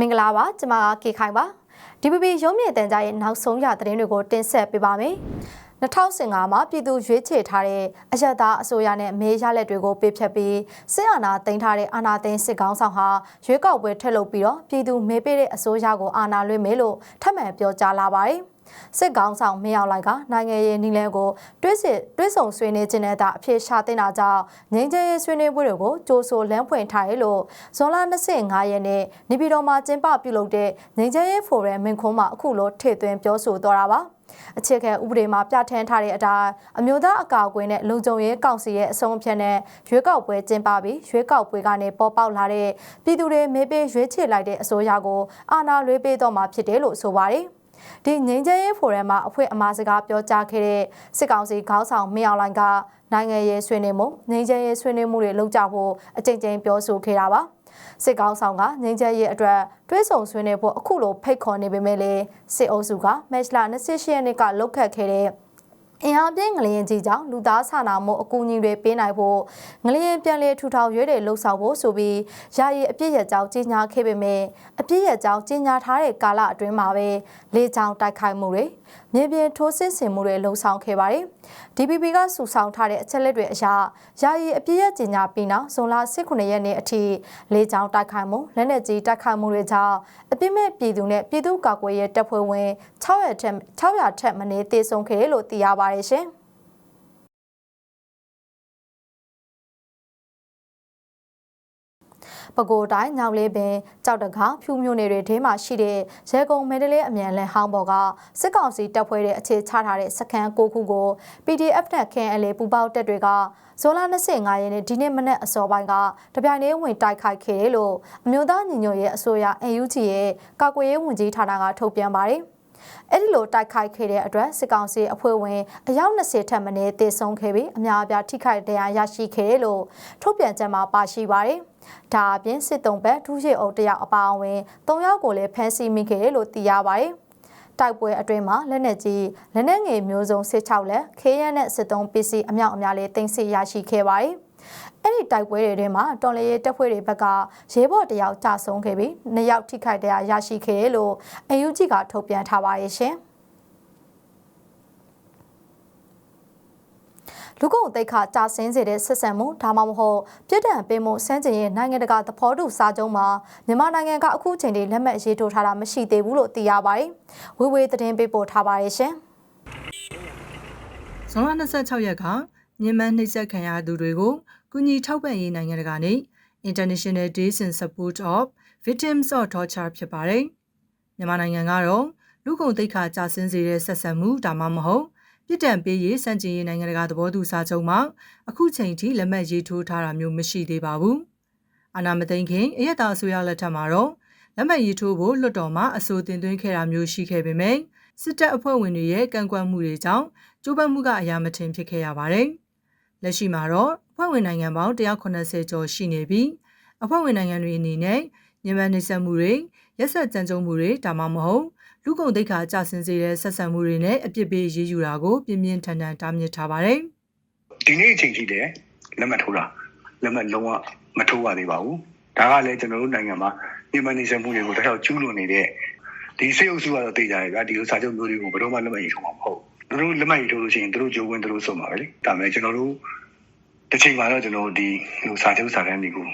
မင်္ဂလာပါကျွန်မကကေခိုင်ပါ DPP ရုံးမြေတန်ကြားရဲ့နောက်ဆုံးရသတင်းတွေကိုတင်ဆက်ပေးပါမယ်2015မှာပြည်သူရွေးချယ်ထားတဲ့အယက်သားအစိုးရနဲ့မေးရလက်တွေကိုပေးဖြတ်ပြီးစစ်အာဏာသိမ်းထားတဲ့အာဏာသိမ်းစစ်ကောင်းဆောင်ဟာရွေးကောက်ပွဲထက်လုပ်ပြီးတော့ပြည်သူမေးပေးတဲ့အစိုးရကိုအာဏာလွှဲမယ်လို့ထပ်မံပြောကြားလာပါတယ် စစ်ကောင်းဆောင်မင်းအောင်လိုက်ကနိုင်ငံရေးနီလန်ကိုတွဲစစ်တွဲဆောင်ဆွေးနွေးခြင်းနဲ့တာအဖြစ်ရှာတင်တာကြောင့်ငင်းကျဲရေးဆွေးနွေးပွဲတွေကိုကြိုးဆိုလမ်းဖွင့်ထားတယ်လို့ဇွန်လ25ရက်နေ့နေပြည်တော်မှာကျင်းပပြုလုပ်တဲ့ငင်းကျဲရေးဖိုရမ်မင်ခွန်းမှာအခုလိုထည့်သွင်းပြောဆိုသွားတာပါအခြေခံဥပဒေမှာပြဋ္ဌာန်းထားတဲ့အတိုင်းအမျိုးသားအကာအကွယ်နဲ့လုံခြုံရေးကောင်စီရဲ့အဆုံးအဖြတ်နဲ့ရွေးကောက်ပွဲကျင်းပပြီးရွေးကောက်ပွဲကနေပေါ်ပေါက်လာတဲ့ပြည်သူတွေမေးပေးရွေးချယ်လိုက်တဲ့အစိုးရကိုအာဏာလွှဲပေးတော့မှာဖြစ်တယ်လို့ဆိုပါတယ်။ ဒီငိမ့်ချမ်းရေးဖိုရမ်မှာအဖွဲ့အမှားစကားပြောကြားခဲ့တဲ့စစ်ကောင်စီခေါင်းဆောင်မင်းအောင်လှိုင်ကနိုင်ငံရေးဆွေးနွေးမှုငိမ့်ချမ်းရေးဆွေးနွေးမှုတွေလုပ်ကြဖို့အကြိမ်ကြိမ်ပြောဆိုခဲ့တာပါစစ်ကောင်းဆောင်ကငင်းချက်ရဲ့အတွက်တွဲဆောင်ဆွေးနွေးဖို့အခုလိုဖိတ်ခေါ်နေပေမဲ့လည်းစစ်အုပ်စုကမက်လ28ရက်နေ့ကလုတ်ခတ်ခဲ့တဲ့ အင်အားပြင်းငလျင်ကြီးကြောင့်လူသားစာနာမှုအကူအညီတွေပေးနိုင်ဖို့ငလျင်ပြန်လည်ထူထောင်ရွေးတွေလှုပ်ဆောင်ဖို့ဆိုပြီးယာယီအပြည့်ရကြောင်းကြီးညာခဲ့ပေမဲ့အပြည့်ရကြောင်းကြီးညာထားတဲ့ကာလအတွင်းမှာပဲလေကြောင်းတိုက်ခိုက်မှုတွေမြေပြင်ထိုးစစ်ဆင်မှုတွေလှုပ်ဆောင်ခဲ့ပါတယ်။ DPP ကစုဆောင်ထားတဲ့အချက်လက်တွေအရယာယီအပြည့်ရကြီးညာပြီးနောက်ဇွန်လ18ရက်နေ့အထိလေကြောင်းတိုက်ခိုက်မှုလက်နက်ကြီးတိုက်ခိုက်မှုတွေကြောင့်အပြစ်မဲ့ပြည်သူနဲ့ပြည်သူ့ကာကွယ်ရေးတပ်ဖွဲ့ဝင်600ထက်600ထက်မနည်းသေဆုံးခဲ့တယ်လို့သိရပါတယ်ရှင်။ပဲခူးတိုင်းညောင်လေးပင်ကြောက်တကားဖြူမြို့နယ်တွေထဲမှာရှိတဲ့ရဲကုံမဲဒလေးအမြန်လန်ဟောင်းပေါ်ကစစ်ကောင်စီတပ်ဖွဲ့တဲ့အခြေချထားတဲ့စခန်း၉ခုကို PDF နဲ့ KNL ပူပေါင်းတပ်တွေကဇွန်လ25ရက်နေ့ဒီနေ့မနက်အစောပိုင်းကတပြိုင်တည်းဝင်တိုက်ခိုက်ခဲ့တယ်လို့အမျိုးသားညီညွတ်ရေးအစိုးရ NUG ရဲ့ကာကွယ်ရေးဝန်ကြီးဌာနကထုတ်ပြန်ပါတယ်။ အဲ့ဒီလိုတိုက်ခိုက်ခဲ့တဲ့အတွက်စစ်ကောင်စီအဖွဲ့ဝင်အယောက်20ထက်မနည်းသေဆုံးခဲ့ပြီးအများအပြားထိခိုက်ဒဏ်ရာရရှိခဲ့တယ်လို့ထုတ်ပြန်ချက်မှာပါရှိပါတယ်။ဒါအပြင်စစ်တုံးဘက်ဒုရှိအုပ်တယောက်အပါအဝင်၃ယောက်ကိုလည်းဖမ်းဆီးမိခဲ့တယ်လို့သိရပါတယ်။တိုက်ပွဲအတွင်းမှာလက်နက်ကြီးလက်နက်ငယ်မျိုးစုံစစ်6လက်ခေးရနဲ့စစ်သုံးပစ္စည်းအမြောက်အများလေးတင်ဆက်ရရှိခဲ့ပါတယ်။ အဲ့ဒီတိုက်ပွဲတွေထဲမှာတော်လရေးတပ်ဖွဲ့တွေဘက်ကရဲဘော်တယောက်ကြာဆုံးခဲ့ပြီးနှစ်ယောက်ထိခိုက်တရားရရှိခဲ့တယ်လို့အယူကြီးကထုတ်ပြန်ထားပါရဲ့ရှင်လူကုန်တိတ်ခါကြာဆင်းစေတဲ့ဆက်ဆံမှုဒါမှမဟုတ်ပြစ်ဒဏ်ပေးမှုစမ်းကျင်ရဲ့နိုင်ငံတကာသဘောတူစာချုပ်မှာမြန်မာနိုင်ငံကအခုချိန်ထိလက်မှတ်ရေးထိုးထားတာမရှိသေးဘူးလို့သိရပါတယ်။ဝေဝေသတင်းပေးပို့ထားပါတယ်ရှင်။ဇွန်လ26ရက်ကညင်မနှိမ့်ဆက်ခံရသူတွေကို ကူညီထောက်ပံ့ရေးနိုင်ငံတကာနေ့ International Days in Support of Victims of Torture ဖြစ်ပါတယ်။မြန်မာနိုင်ငံကတော့လူကုန်သိက္ခာကြာဆင်းစေတဲ့ဆက်ဆံမှုဒါမှမဟုတ်ပြစ်ဒဏ်ပေးရေးစံကျင်ရေးနိုင်ငံတကာသဘောတူစာချုပ်မှာအခုချိန်ထိလက်မှတ်ရေးထိုးထားတာမျိုးမရှိသေးပါဘူး။အာဏာမသိမ်းခင်အရက်သားအစိုးရလက်ထက်မှာတော့လက်မှတ်ရေးထိုးဖို့လွှတ်တော်မှာအဆိုတင်သွင်းခဲ့တာမျိုးရှိခဲ့ပေမဲ့စစ်တပ်အဖွဲ့ဝင်တွေရဲ့ကန့်ကွက်မှုတွေကြောင့်ကျိုးပန်းမှုကအရာမထင်ဖြစ်ခဲ့ရပါတယ်။ လက်ရှိမှာတော့အဖွဲ့ဝင်နိုင်ငံပေါင်း180ကျော်ရှိနေပြီးအဖွဲ့ဝင်နိုင်ငံတွေအနေနဲ့ညမနှိစက်မှုတွေရက်ဆက်ကြမ်းကြုတ်မှုတွေဒါမှမဟုတ်လူကုန်တိတ်ခါကြဆင်းစေတဲ့ဆက်ဆံမှုတွေနဲ့အပြစ်ပေးရေးယူတာကိုပြင်းပြင်းထန်ထန်တားမြစ်ထားပါတယ်။ဒီနေ့အချိန်ထိလည်းလက်မှတ်ထိုးတာလက်မှတ်လုံးဝမထိုးရသေးပါဘူး။ဒါကလည်းကျွန်တော်တို့နိုင်ငံမှာညမနှိစက်မှုတွေကိုတခြားကျူးလွန်နေတဲ့ဒီစေအုပ်စုကတော့သိကြတယ်ဗျာဒီလိုစာချုပ်မျိုးတွေကိုဘယ်တော့မှလက်မှတ်ရေးထိုးမှာမဟုတ်ဘူး။ သူတို့လက်မှတ်ရေးထိုးလို့ရှိရင်သူတို့ကြိုးဝင်သူတို့ဆုံးမှာပဲလေ။ဒါပေမဲ့ကျွန်တော်တို့တစ်ချိန်မှာတော့ကျွန်တော်ဒီလူစာချုပ်စာတမ်းတွေကို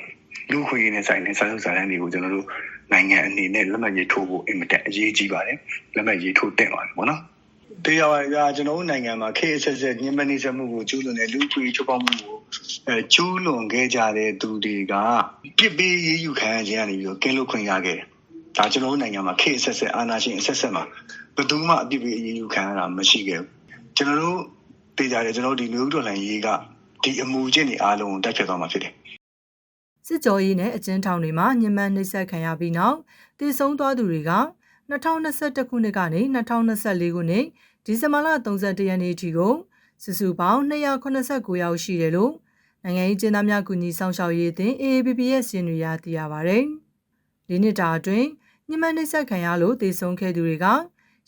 လူခွေရင်းနဲ့ဆိုင်တဲ့စာချုပ်စာတမ်းတွေကိုကျွန်တော်တို့နိုင်ငံအနေနဲ့လက်မှတ်ရေးထိုးဖို့အင်မတန်အရေးကြီးပါတယ်လက်မှတ်ရေးထိုးတင်ပါတယ်ပေါ့နော်တရားဝင်ကကျွန်တော်တို့နိုင်ငံမှာ KSS ညမနေစမှုကိုကျူးလွန်တဲ့လူခွေချုပ်ပေါင်းမှုကိုအဲကျူးလွန်ခဲ့ကြတဲ့သူတွေကပြစ်ပေးရေးယူခံရခြင်းကနေပြီးတော့ကင်းလွတ်ခွင့်ရခဲ့တယ်ဒါကျွန်တော်တို့နိုင်ငံမှာ KSS အာဏာရှင်အဆက်ဆက်မှာ ဘယ်သူမှအပြစ်ပေးရေးယူခံရတာမရှိခဲ့ဘူးကျွန်တော်တို့သိကြတယ်ကျွန်တော်တို့ဒီမျိုးတော်လှန်ရေးကဒီအမူအကျင့်တွေအားလုံးကိုတိုက်ဖြတ်သွားမှာဖြစ်တယ်စစ်ကြောရေးနဲ့အကျဉ်းထောင်တွေမှာညှဉ်းပန်းနှိပ်စက်ခံရပြီးနောက်တည်ဆုံသွားသူတွေက2021ခုနှစ်ကနေ2024ခုနှစ်ဒီဇင်ဘာလ31ရက်နေ့အထိကိုစုစုပေါင်း289ယောက်ရှိတယ်လို့နိုင်ငံရေးကျင်းသားများကူညီဆောင်ရှောက်ရေးအသင်း AAPP ရဲ့စီရင်တွေရသိရပါဗျ။ဒီနှစ်တာအတွင်းညှဉ်းပန်းနှိပ်စက်ခံရလို့တည်ဆုံခဲ့သူတွေက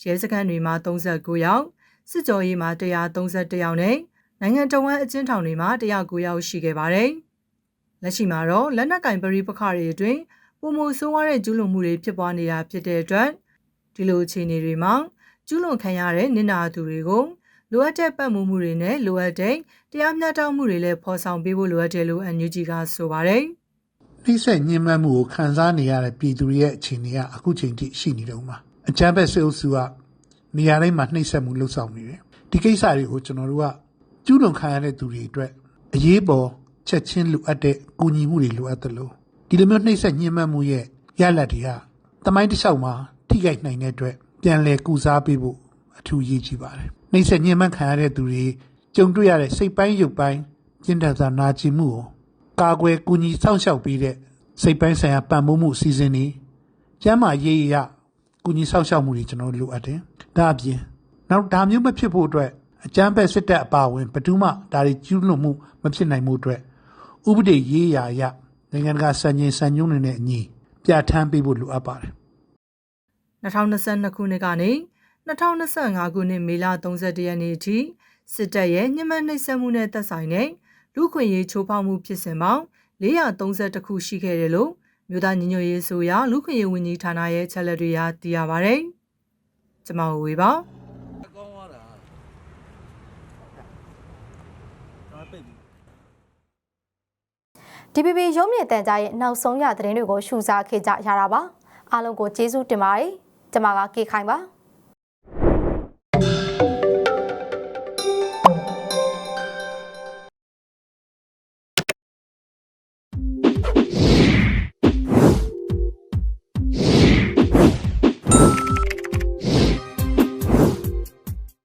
ရဲစခန်းတွေမှာ39ယောက်စစ်ကြောရေးမှာ131ယောက်နဲ့နိုင်ငံတော်ဝန်အကျဉ်းထောင်တွေမှာ109ယောက်ရှိခဲ့ပါတယ်။လက်ရှိမှာတော့လက်နက်ကင်ပရိပခတွေအတွင်းပပုံမဆိုးဝါးတဲ့ကျူးလွန်မှုတွေဖြစ်ပွားနေတာဖြစ်တဲ့အတွက်ဒီလိုအခြေအနေတွေမှာကျူးလွန်ခံရတဲ့နစ်နာသူတွေကိုလိုအပ်တဲ့ပတ်မှုမှုတွေနဲ့လိုအပ်တဲ့တရားမျှတမှုတွေလည်းဖော်ဆောင်ပေးဖို့လိုအပ်တယ်လို့ NUG ကဆိုပါတယ်နှိမ့်ဆက်ညှဉ်းပန်းမှုကိုခံစားနေရတဲ့ပြည်သူတွေရဲ့အခြေအနေကအခုချိန်ထိရှိနေတော့မှာ အကြမ်းဖက်ဆွေးအုပ်စုကနေရာတိုင်းမှာနှိမ့်ဆက်မှုလှုပ်ဆောင်နေတယ်ဒီကိစ္စတွေကိုကျွန်တော်တို့ကကျူးလွန်ခံရတဲ့သူတွေအတွက်အရေးပေါ်ချက်ချင်းလိုအပ်တဲ့ကူညီမှုတွေလိုအပ်တယ်လို့ဒီလိုမျိုးနှိမ့်ဆက်ညှဉ်းပန်းမှုရဲ့ရလဒ်တွေကတမိုင်းတစ်လျှောက်မှာထိခိုက်နိုင်တဲ့အတွက်ပြန်လည်ကုစားပေးဖို့အထူးအရေးကြီးပါတယ်နှိမ့်ဆက်ညှဉ်းပန်းခံရတဲ့သူတွေကြုံတွေ့ရတဲ့စိတ်ပိုင်းရုပ်ပိုင်းကျဉ်းတက်စာနာကျင်မှုကိုကာကွယ်ကူညီစောင့်ရှောက်ပေးတဲ့စိတ်ပိုင်းဆိုင်ရာပံ့ပိုးမှုအစီအစဉ်တွေကျန်းမာရေးအရ ကူညီစောင့်ရှောက်မှုတွေကျွန်တော်တို့လိုအပ်တယ်။ဒါအပြင်နောက်ဒါမျိုးမဖြစ်ဖို့အတွက်အကြမ်းဖက်စစ်တပ်အပါအဝင်ဘယ်သူမှဒါတွေကျူးလွန်မှုမဖြစ်နိုင်မှုအတွက်ဥပဒေရေးရာအရနိုင်ငံတကာစံချိန်စံညွှန်းတွေနဲ့အညီပြဋ္ဌာန်းပေးဖို့လိုအပ်ပါတယ်။2022ခုနှစ်ကနေ2025ခုနှစ်မေလ31ရက်နေ့အထိစစ်တပ်ရဲ့ညှဉ်းပန်းနှိပ်စက်မှုနဲ့သက်ဆိုင်တဲ့လူခွင့်ရေးချိုးဖောက်မှုဖြစ်စဉ်ပေါင်း430ခုရှိခဲ့တယ်လို့ မြို့သားညီညွတ်ရေးဆိုရာလူခွင့်ရေးဝန်ကြီးဌာနရဲ့ချက်လက်တွေအရသိရပါဗျ။ကျွန်မဝေပါကောင်းသွားတာဒါပိတ်ပြီ DPP ရုံးမြင့်တန်ကြားရဲ့နောက်ဆုံးရသတင်းတွေကိုရှုစားခဲ့ကြရတာပါအားလုံးကိုကျေးဇူးတင်ပါတယ်ကျွန်မကကေခိုင်ပါ